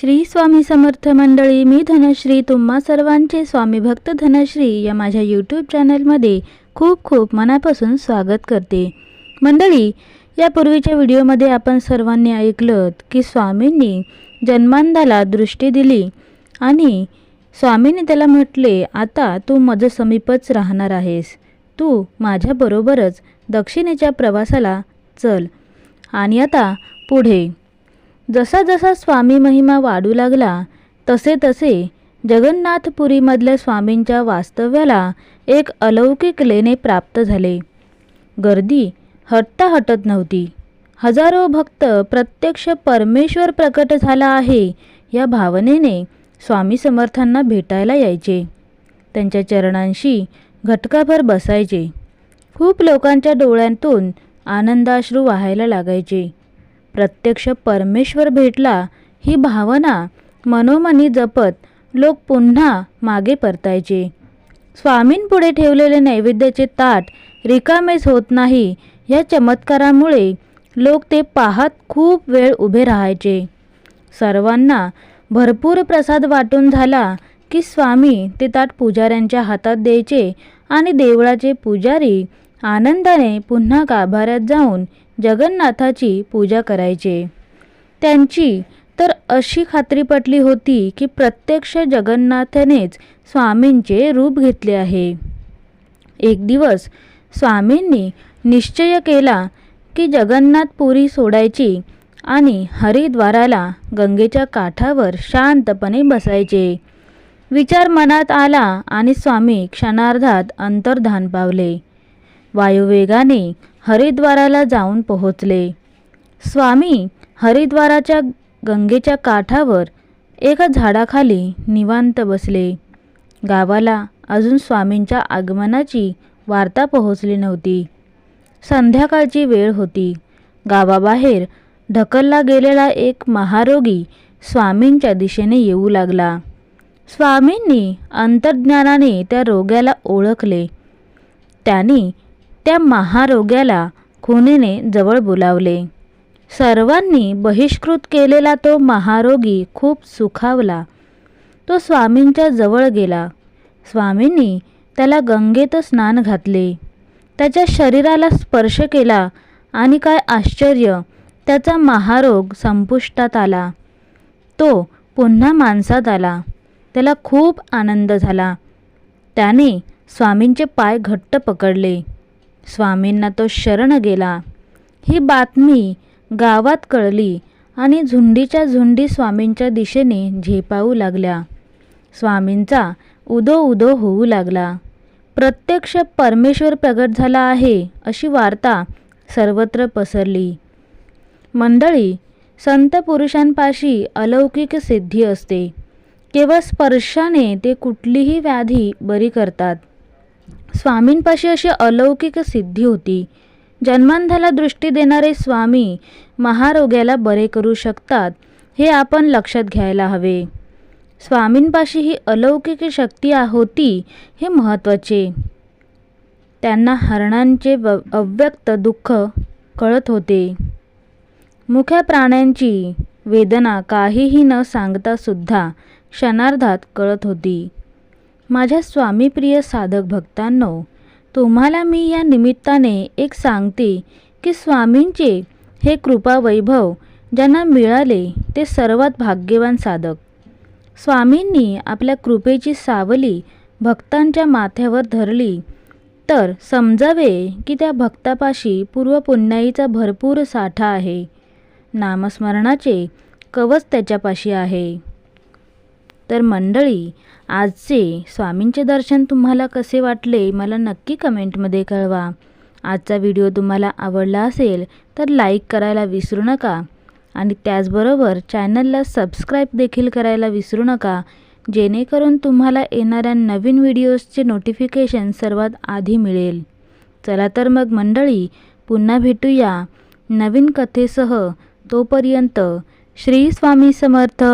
श्री स्वामी समर्थ मंडळी मी धनश्री तुम्हा सर्वांचे स्वामी भक्त धनश्री या माझ्या यूट्यूब चॅनलमध्ये खूप खूप मनापासून स्वागत करते. मंडळी यापूर्वीच्या व्हिडिओमध्ये आपण सर्वांनी ऐकलं की स्वामींनी जन्मांधाला दृष्टी दिली आणि स्वामींनी त्याला म्हटले आता तू माझं समीपच राहणार आहेस. तू माझ्याबरोबरच दक्षिणेच्या प्रवासाला चल आणि आता पुढे. जसा जसा स्वामी महिमा वाढू लागला तसे तसे जगन्नाथपुरीमधल्या स्वामींच्या वास्तव्याला एक अलौकिक लेणे प्राप्त झाले. गर्दी हटता हटत नव्हती. हजारो भक्त प्रत्यक्ष परमेश्वर प्रकट झाला आहे या भावनेने स्वामी समर्थांना भेटायला यायचे. त्यांच्या चरणांशी घटकाभर बसायचे. खूप लोकांच्या डोळ्यांतून आनंदाश्रू वाहायला लागायचे. प्रत्यक्ष परमेश्वर भेटला ही भावना मनोमनी जपत लोक पुन्हा मागे परतायचे. स्वामींपुढे ठेवलेले नैवेद्याचे ताट रिकामेच होत नाही या चमत्कारामुळे लोक ते पाहत खूप वेळ उभे राहायचे. सर्वांना भरपूर प्रसाद वाटून झाला की स्वामी ते ताट पुजाऱ्यांच्या हातात द्यायचे आणि देवळाचे पुजारी आनंदाने पुन्हा गाभाऱ्यात जाऊन जगन्नाथाची पूजा करायचे. त्यांची तर अशी खात्री पटली होती की प्रत्यक्ष जगन्नाथानेच स्वामींचे रूप घेतले आहे. एक दिवस स्वामींनी निश्चय केला की जगन्नाथपुरी सोडायची आणि हरिद्वाराला गंगेच्या काठावर शांतपणे बसायचे. विचार मनात आला आणि स्वामी क्षणार्धात अंतर्धान पावले. वायुवेगाने हरिद्वाराला जाऊन पोहोचले. स्वामी हरिद्वाराच्या गंगेच्या काठावर एका झाडाखाली निवांत बसले. गावाला अजून स्वामींच्या आगमनाची वार्ता पोहोचली नव्हती. संध्याकाळची वेळ होती. गावाबाहेर ढकलला गेलेला एक महारोगी स्वामींच्या दिशेने येऊ लागला. स्वामींनी अंतर्ज्ञानाने त्या रोग्याला ओळखले. त्यांनी त्या महारोग्याला खुनीने जवळ बोलावले. सर्वांनी बहिष्कृत केलेला तो महारोगी खूप सुखावला. तो स्वामींच्या जवळ गेला. स्वामींनी त्याला गंगेत स्नान घातले. त्याच्या शरीराला स्पर्श केला आणि काय आश्चर्य त्याचा महारोग संपुष्टात आला. तो पुन्हा माणसात आला. त्याला खूप आनंद झाला. त्याने स्वामींचे पाय घट्ट पकडले. स्वामींना तो शरण गेला. ही बातमी गावात कळली आणि झुंडीच्या झुंडी स्वामींच्या दिशेने झेपावू लागल्या. स्वामींचा उदो उदो होऊ लागला. प्रत्यक्ष परमेश्वर प्रगट झाला आहे अशी वार्ता सर्वत्र पसरली. मंडळी संत पुरुषांपाशी अलौकिक सिद्धी असते. केवळ स्पर्शाने ते कुठलीही व्याधी बरी करतात. स्वामींपाशी अशी अलौकिक सिद्धी होती. जन्मांधाला दृष्टी देणारे स्वामी महारोग्याला बरे करू शकतात हे आपण लक्षात घ्यायला हवे. स्वामींपाशी ही अलौकिक शक्ती होती हे महत्त्वाचे. त्यांना हरणांचे व अव्यक्त दुःख कळत होते. मुख्या प्राण्यांची वेदना काहीही न सांगता सुद्धा क्षणार्धात कळत होती. माझ्या स्वामीप्रिय साधक भक्तांनो तुम्हाला मी या निमित्ताने एक सांगते की स्वामींचे हे कृपा वैभव ज्यांना मिळाले ते सर्वात भाग्यवान साधक. स्वामींनी आपल्या कृपेची सावली भक्तांच्या माथ्यावर धरली तर समजावे की त्या भक्तापाशी पूर्वपुण्याईचा भरपूर साठा आहे. नामस्मरणाचे कवच त्याच्यापाशी आहे. तर मंडळी आजचे स्वामींचे दर्शन तुम्हाला कसे वाटले मला नक्की कमेंटमध्ये कळवा. आजचा व्हिडिओ तुम्हाला आवडला असेल तर लाईक करायला विसरू नका. आणि त्याचबरोबर चॅनलला सबस्क्राईब देखील करायला विसरू नका. जेणेकरून तुम्हाला येणाऱ्या नवीन व्हिडिओजचे नोटिफिकेशन सर्वात आधी मिळेल. चला तर मग मंडळी पुन्हा भेटूया नवीन कथेसह. तोपर्यंत श्री स्वामी समर्थ.